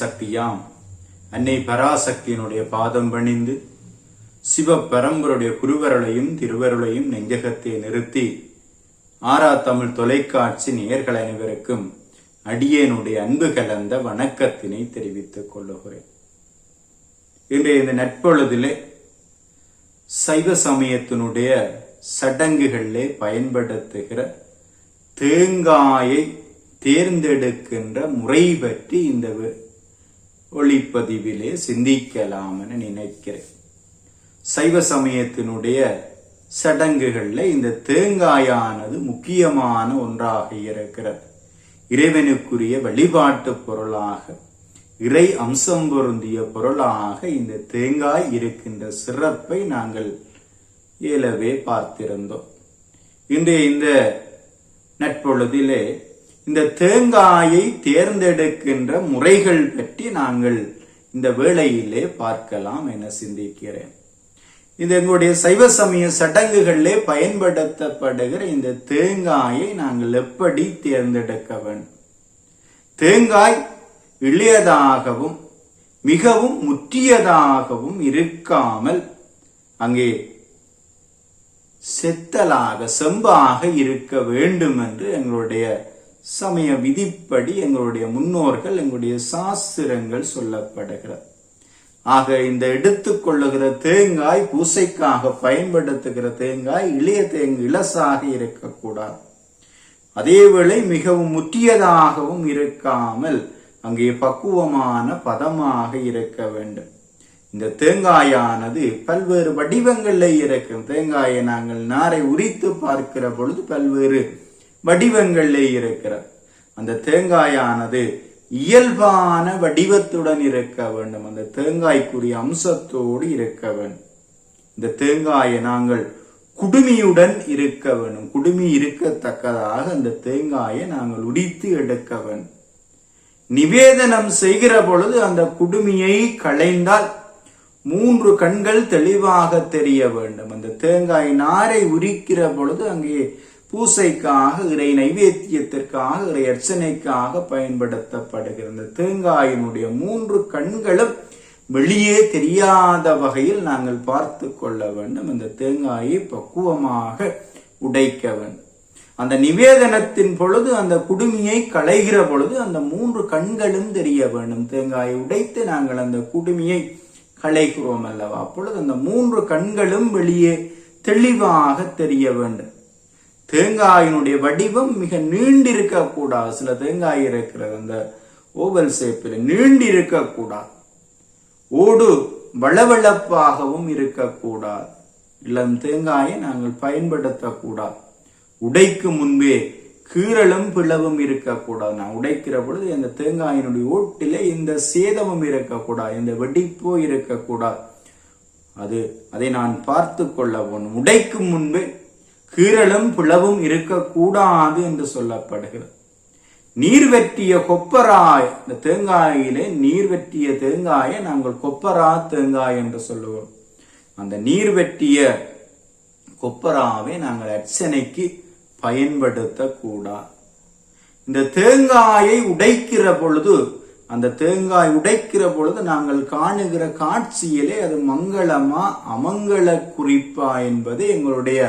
சக்தியாம். அன்னை பராசக்தியினுடைய பாதம் பணிந்து சிவபரம்பருடைய குருவருளையும் திருவருளையும் நெஞ்சகத்தை நிறுத்தி ஆரா தமிழ் தொலைக்காட்சி நேர்கள் அனைவருக்கும் அடியேனுடைய அன்பு கலந்த வணக்கத்தினை தெரிவித்துக் கொள்ளுகிறேன். இன்றைய இந்த நட்பொழுதிலே சைவ சமயத்தினுடைய சடங்குகளிலே பயன்படுத்துகிற தேங்காயை தேர்ந்தெடுக்கின்ற முறை பற்றி இந்த ஒளிப்பதிவிலே சிந்திக்கலாம் என நினைக்கிறேன். சைவ சமயத்தினுடைய சடங்குகளில் இந்த தேங்காயானது முக்கியமான ஒன்றாக இருக்கிறது. இறைவனுக்குரிய வழிபாட்டு பொருளாக இறை அம்சம் பொருந்திய பொருளாக இந்த தேங்காய் இருக்கின்ற சிறப்பை நாங்கள் இயலவே பார்த்திருந்தோம். இன்றைய இந்த நட்பொழுதிலே இந்த தேங்காயை தேர்ந்தெடுக்கின்ற முறைகள் பற்றி நாங்கள் இந்த வேளையிலே பார்க்கலாம் என சிந்திக்கிறேன். இது எங்களுடைய சைவ சமய சடங்குகளிலே பயன்படுத்தப்படுகிற இந்த தேங்காயை நாங்கள் எப்படி தேர்ந்தெடுக்க வேண்டும்? தேங்காய் இளையதாகவும் மிகவும் முற்றியதாகவும் இருக்காமல் அங்கே செத்தலாக செம்பாக இருக்க வேண்டும் என்று எங்களுடைய சமய விதிப்படி எங்களுடைய முன்னோர்கள் எங்களுடைய சாஸ்திரங்கள் சொல்லப்படுகிறது. ஆக இந்த எடுத்துக்கொள்ளுகிற தேங்காய் பூசைக்காக பயன்படுத்துகிற தேங்காய் இளைய தேங்காய் இலசாக இருக்கக்கூடாது. அதேவேளை மிகவும் முற்றியதாகவும் இருக்காமல் அங்கே பக்குவமான பதமாக இருக்க வேண்டும். இந்த தேங்காயானது பல்வேறு வடிவங்களில் இருக்கும். தேங்காயை நாங்கள் நாரை உரித்து பார்க்கிற பொழுது பல்வேறு வடிவங்களில் இருக்கிறது. அந்த தேங்காயானது இயல்பான வடிவத்துடன் இருக்க வேண்டும். அந்த தேங்காய்க்குரிய அம்சத்தோடு இருக்க வேண்டும். இந்த தேங்காயை நாங்கள் குடுமியுடன் இருக்க வேண்டும். குடுமி இருக்கத்தக்கதாக அந்த தேங்காயை நாங்கள் உரித்து எடுக்க வேண்டும். நிவேதனம் செய்கிற பொழுது அந்த குடுமியை களைந்தால் மூன்று கண்கள் தெளிவாக தெரிய வேண்டும். அந்த தேங்காய் நாரை உரிக்கிற பொழுது அங்கே பூசைக்காக இறை நைவேத்தியத்திற்காக இறை அர்ச்சனைக்காக பயன்படுத்தப்படுகிற இந்த தேங்காயினுடைய மூன்று கண்களும் வெளியே தெரியாத வகையில் நாங்கள் பார்த்து கொள்ள வேண்டும். அந்த தேங்காயை பக்குவமாக உடைக்க வேண்டும். அந்த நிவேதனத்தின் பொழுது அந்த குடுமியை களைகிற பொழுது அந்த மூன்று கண்களும் தெரிய வேண்டும். தேங்காயை உடைத்து நாங்கள் அந்த குடுமியை களைகிறோம் அல்லவா? அப்பொழுது அந்த மூன்று கண்களும் வெளியே தெளிவாக தெரிய வேண்டும். தேங்காயினுடைய வடிவம் மிக நீண்டிருக்க கூடாது சில தேங்காய் இருக்கிறது அந்த ஓவல் சேப்பில் நீண்டிருக்க கூடாது ஓடு வளவளப்பாகவும் இருக்கக்கூடாது. இளம் தேங்காயை நாங்கள் பயன்படுத்தக்கூடாது. உடைக்கு முன்பே கீறலும் பிளவும் இருக்கக்கூடாது. நான் உடைக்கிற பொழுது இந்த தேங்காயினுடைய ஓட்டிலே இந்த சேதமும் இருக்கக்கூடாது. இந்த வெடிப்போ இருக்கக்கூடாது. அது அதை நான் பார்த்து கொள்ள வேண்டும். உடைக்கும் முன்பே கீறலும் பிளவும் இருக்கக்கூடாது என்று சொல்லப்படுகிறது. நீர் வெட்டிய கொப்பராய் இந்த தேங்காயிலே நீர் வெட்டிய தேங்காயை நாங்கள் கொப்பரா தேங்காய் என்று சொல்லுவோம். அந்த நீர் வெட்டிய கொப்பராவை நாங்கள் அர்ச்சனைக்கு பயன்படுத்தக்கூடாது. இந்த தேங்காயை உடைக்கிற பொழுது அந்த தேங்காய் உடைக்கிற பொழுது நாங்கள் காணுகிற காட்சியிலே அது மங்களமா அமங்கல குறிப்பா என்பது எங்களுடைய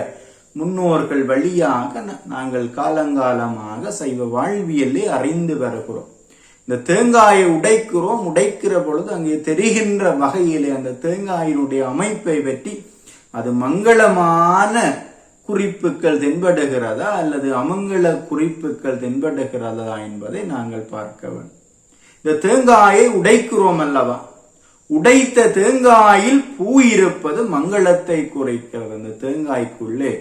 முன்னோர்கள் வழியாக நாங்கள் காலங்காலமாக சைவ வாழ்வியலே அறிந்து வருகிறோம். இந்த தேங்காயை உடைக்கிறோம் உடைக்கிற பொழுது அங்கே தெரிகின்ற வகையிலே அந்த தேங்காயினுடைய அமைப்பை பற்றி அது மங்களமான குறிப்புகள் தென்படுகிறதா அல்லது அமங்கல குறிப்புகள் தென்படுகிறதா என்பதை நாங்கள் பார்க்க வேண்டும். இந்த தேங்காயை உடைக்கிறோம் அல்லவா? உடைத்த தேங்காயில் பூ இருப்பது மங்களத்தை குறைக்கிறது. அந்த தேங்காய்க்குள்ளே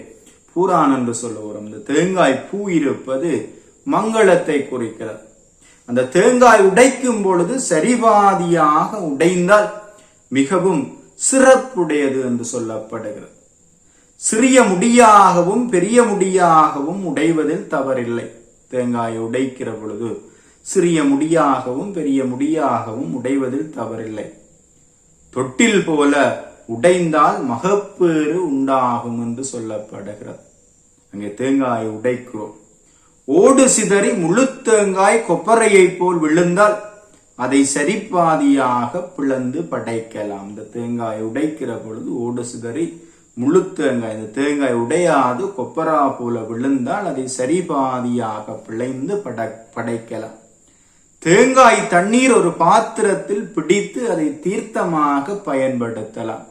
பூரான் என்று சொல்லுவோம் இந்த தேங்காய் பூ இருப்பது மங்களத்தை குறிக்கிறது. அந்த தேங்காய் உடைக்கும் பொழுது சரிபாதியாக உடைந்தால் மிகவும் சிறப்புடையது என்று சொல்லப்படுகிறது. சிறிய முடியாகவும் பெரிய முடியாகவும் உடைவதில் தவறில்லை. தேங்காயை உடைக்கிற பொழுது சிறிய முடியாகவும் பெரிய முடியாகவும் உடைவதில் தவறில்லை. தொட்டில் போல உடைந்தால் மகப்பேறு உண்டாகும் என்று சொல்லப்படுகிறது. அங்கே தேங்காயை உடைக்கிறோம். ஓடு சிதறி முழு தேங்காய் கொப்பரையை போல் விழுந்தால் அதை சரிபாதியாக பிளந்து படைக்கலாம். இந்த தேங்காய் உடைக்கிற பொழுது ஓடு சிதறி முழு தேங்காய் இந்த தேங்காய் உடையாது கொப்பரா போல விழுந்தால் அதை சரிபாதியாக பிழைந்து பட படைக்கலாம். தேங்காய் தண்ணீர் ஒரு பாத்திரத்தில் பிடித்து அதை தீர்த்தமாக பயன்படுத்தலாம்.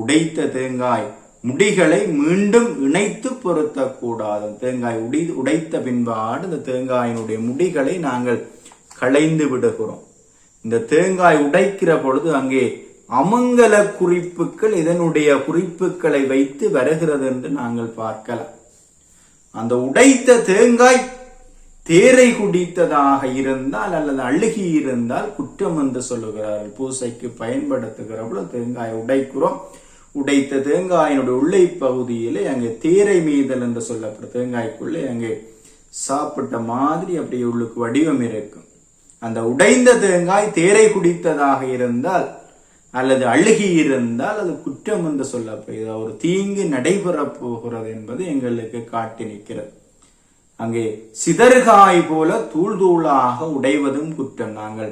உடைத்த தேங்காய். முடிகளை மீண்டும் இணைத்து பொருத்தக்கூடாது. தேங்காய் உடை உடைத்த பின்பாடு இந்த தேங்காயினுடைய முடிகளை நாங்கள் களைந்து விடுகிறோம். இந்த தேங்காய் உடைக்கிற பொழுது அங்கே அமங்கல குறிப்புகள் இதனுடைய குறிப்புகளை வைத்து வருகிறது என்று நாங்கள் பார்க்கலாம். அந்த உடைத்த தேங்காய் தேரை குடித்ததாக இருந்தால் அல்லது அழுகி இருந்தால் குற்றம் என்று சொல்லுகிறார்கள். பூசைக்கு பயன்படுத்துகிற தேங்காய் உடைக்கிறோம். உடைத்த தேங்காயினுடைய உள்ளே பகுதியிலே அங்கே தேரை மீதல் என்று சொல்லப்படும் தேங்காய்க்குள்ளே அங்கே சாப்பிட்ட மாதிரி அப்படி உள்ளுக்கு வடிவம் இருக்கும். அந்த உடைந்த தேங்காய் தேரை குடித்ததாக இருந்தால் அல்லது அழுகி இருந்தால் அது குற்றம் என்று சொல்லப்படுகிறது ஒரு தீங்கு நடைபெறப் போகிறது என்பது எங்களுக்கு காட்டி நிற்கிறது. அங்கே சிதறுகாய் போல தூள் தூளாக உடைவதும் குற்றம். நாங்கள்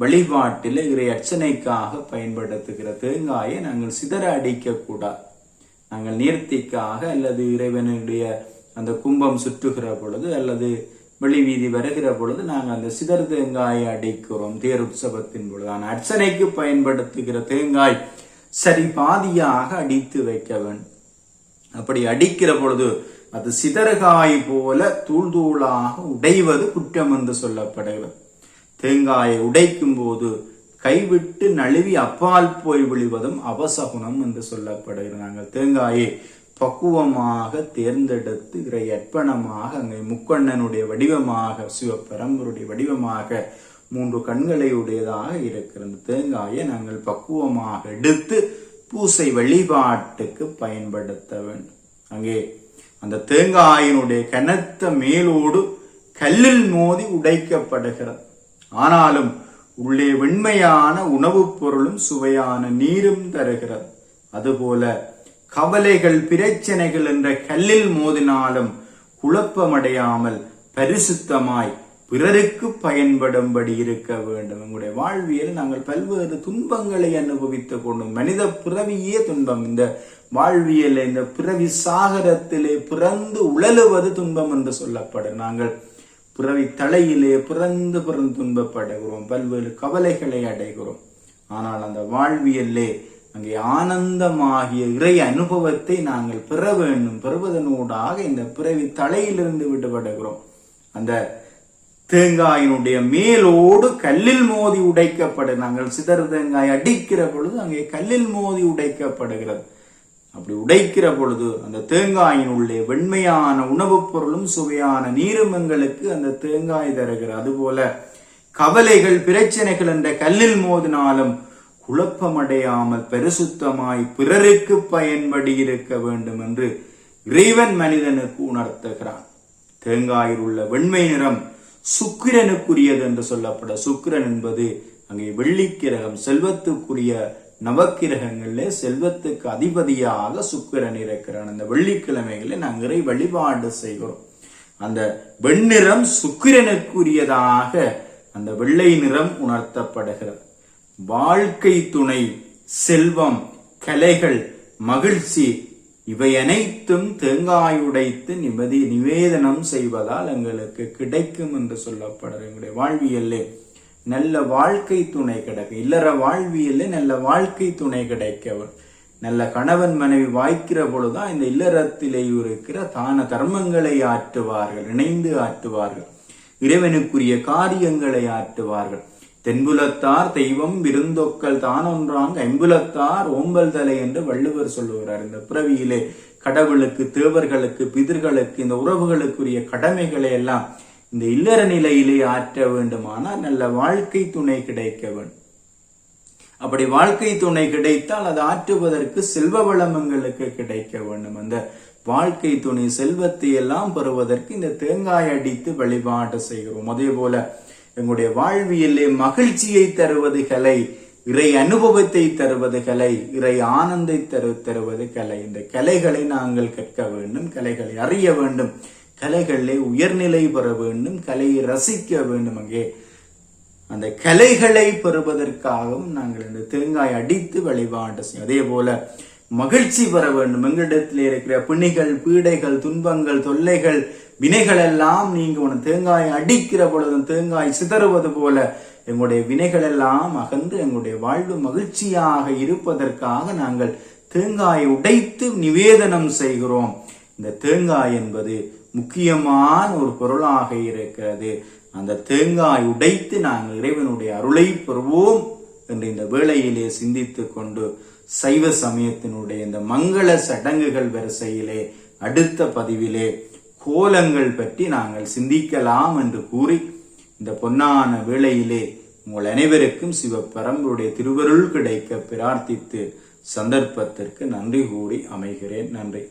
வழிபாட்டில் இறை அர்ச்சனைக்காக பயன்படுத்துகிற தேங்காயை நாங்கள் சிதற அடிக்க கூடாது நாங்கள் நேர்த்திக்காக அல்லது இறைவனுடைய அந்த கும்பம் சுற்றுகிற பொழுது அல்லது வெளி வீதி வருகிற பொழுது நாங்கள் அந்த சிதறு தேங்காயை அடிக்கிறோம் தேர் உற்சவத்தின் பொழுது. ஆனால் அர்ச்சனைக்கு பயன்படுத்துகிற தேங்காய் சரி பாதியாக அடித்து வைக்க வேண்டும். அப்படி அடிக்கிற பொழுது அது சிதறுகாய் போல தூள் தூளாக உடைவது குற்றம் என்று சொல்லப்படுகிறது. தேங்காயை உடைக்கும் போது கைவிட்டு நழுவி அப்பால் போய் விழுவதும் அவசகுணம் என்று சொல்லப்படுகிறாங்க. தேங்காயை பக்குவமாக தேர்ந்தெடுத்து இறை அர்ப்பணமாக அங்கே முக்கண்ணனுடைய வடிவமாக சிவபரம்பருடைய வடிவமாக மூன்று கண்களை உடையதாக இருக்கிறது. தேங்காயை நாங்கள் பக்குவமாக எடுத்து பூசை வழிபாட்டுக்கு பயன்படுத்த வேண்டும். அங்கே அந்த தேங்காயினுடைய கனத்த மேலோடு கல்லில் மோதி உடைக்கப்படுகிறது. ஆனாலும் உள்ளே வெண்மையான உணவுப் பொருளும் சுவையான நீரும் தருகிறது. அதுபோல கவலைகள் பிரச்சனைகள் என்ற கல்லில் மோதினாலும் குழப்பமடையாமல் பரிசுத்தமாய் பிறருக்கு பயன்படும்படி இருக்க வேண்டும். எங்களுடைய வாழ்வியல் நாங்கள் பல்வேறு துன்பங்களை அனுபவித்துக் கொண்டோம். மனித பிறவியே துன்பம். இந்த வாழ்வியல் இந்த பிறவி சாகரத்திலே பிறந்து உழலுவது துன்பம் என்று சொல்லப்படும். நாங்கள் பிறவி தலையிலே பிறந்து பிறந்து துன்பப்படுகிறோம். பல்வேறு கவலைகளை அடைகிறோம். ஆனால் அந்த வாழ்வியல்லே அங்கே ஆனந்தமாகிய இறை அனுபவத்தை நாங்கள் பெற வேண்டும். பெறுவதனூடாக இந்த பிறவி தலையிலிருந்து விடுபடுகிறோம். அந்த தேங்காயினுடைய மேலோடு கல்லில் மோதி உடைக்கப்படு நாங்கள் சிதறு தேங்காய் அடிக்கிற பொழுது அங்கே கல்லில் மோதி உடைக்கப்படுகிறது. அப்படி உடைக்கிற பொழுது அந்த தேங்காயின் உள்ளே வெண்மையான உணவுப் பொருளும் சுவையான நீரும் எங்களுக்கு அந்த தேங்காய் தருகிறது. அதுபோல கவலைகள் பிரச்சனைகள் என்ற கல்லில் மோதினாலும் குழப்பமடையாமல் பரிசுத்தமாய் பிறருக்கு பயன்படி இருக்க வேண்டும் என்று இறைவன் மனிதனுக்கு உணர்த்துகிறான். தேங்காயில் உள்ள வெண்மை நிறம் சுக்கிரனுக்குரியது என்று சொல்லப்பட சுக்கிரன் என்பது அங்கே வெள்ளிக்கிரகம் செல்வத்துக்குரிய நவக்கிரகங்களில் செல்வத்துக்கு அதிபதியாக சுக்கிரன் இருக்கிறான். அந்த வெள்ளிக்கிழமைகளில் நாங்கள் இறை வழிபாடு செய்கிறோம். அந்த வெண்ணிறம் சுக்கிரனுக்குரியதாக அந்த வெள்ளை நிறம் உணர்த்தப்படுகிறது. வாழ்க்கை துணை செல்வம் கலைகள் மகிழ்ச்சி இவை அனைத்தும் தேங்காய் உடைத்து நிமதி நிவேதனம் செய்வதால் எங்களுக்கு கிடைக்கும் என்று சொல்லப்படுற எங்களுடைய வாழ்வியல்லே நல்ல வாழ்க்கை துணை கிடைக்கும் இல்லற வாழ்வியல்ல நல்ல வாழ்க்கை துணை கிடைக்க நல்ல கணவன் மனைவி வாய்க்கிற பொழுதுதான் இந்த இல்லறத்திலே இருக்கிற தான தர்மங்களை ஆற்றுவார்கள் இணைந்து ஆற்றுவார்கள். இறைவனுக்குரிய காரியங்களை ஆற்றுவார்கள். தென்புலத்தார் தெய்வம் விருந்தொக்கல் தானொன்றாங்க ஐம்புலத்தார் ஓம்பல் தலை என்று வள்ளுவர் சொல்லுகிறார். இந்த பிறவியிலே கடவுளுக்கு தேவர்களுக்கு பிதர்களுக்கு இந்த உறவுகளுக்குரிய கடமைகளை எல்லாம் இந்த இல்லற நிலையிலே ஆற்ற வேண்டுமானால் நல்ல வாழ்க்கை துணை கிடைக்க வேண்டும். அப்படி வாழ்க்கை துணை கிடைத்தால் அது ஆற்றுவதற்கு செல்வ வளம் எங்களுக்கு கிடைக்க வேண்டும். அந்த வாழ்க்கை துணை செல்வத்தை எல்லாம் பெறுவதற்கு இந்த தேங்காய் அடித்து வழிபாடு செய்கிறோம். அதே போல எங்களுடைய வாழ்வியலே மகிழ்ச்சியை தருவது கலை இறை அனுபவத்தை தருவது கலை இறை ஆனந்தை தரு தருவது கலை. இந்த கலைகளை நாங்கள் கற்க வேண்டும் கலைகளை அறிய வேண்டும். கலைகளிலே உயர்நிலை பெற வேண்டும் கலையை ரசிக்க வேண்டும் அங்கே. அந்த கலைகளை பெறுவதற்காகவும் நாங்கள் இந்த தேங்காய் அடித்து வழிபாடு செய்யும் அதே போல மகிழ்ச்சி பெற வேண்டும். எங்களிடத்தில் இருக்கிற பிணிகள் பீடைகள் துன்பங்கள் தொல்லைகள் வினைகள் எல்லாம் நீங்க உன தேங்காய் அடிக்கிற பொழுதும் தேங்காய் சிதறுவது போல எங்களுடைய வினைகள் எல்லாம் அகன்று எங்களுடைய வாழ்வு மகிழ்ச்சியாக இருப்பதற்காக நாங்கள் தேங்காயை உடைத்து நிவேதனம் செய்கிறோம். இந்த தேங்காய் என்பது முக்கியமான ஒரு பொருளாக இருக்கிறது. அந்த தேங்காய் உடைத்து நாங்கள் இறைவனுடைய அருளை பெறுவோம் என்று இந்த வேளையிலே சிந்தித்து கொண்டு சைவ சமயத்தினுடைய இந்த மங்கள சடங்குகள் வரிசையிலே அடுத்த பதிவிலே கோலங்கள் பற்றி நாங்கள் சிந்திக்கலாம் என்று கூறி இந்த பொன்னான வேளையிலே உங்கள் அனைவருக்கும் சிவபரம்பருடைய திருவருள் கிடைக்க பிரார்த்தித்து சந்தர்ப்பத்திற்கு நன்றி கூறி அமைகிறேன். நன்றி.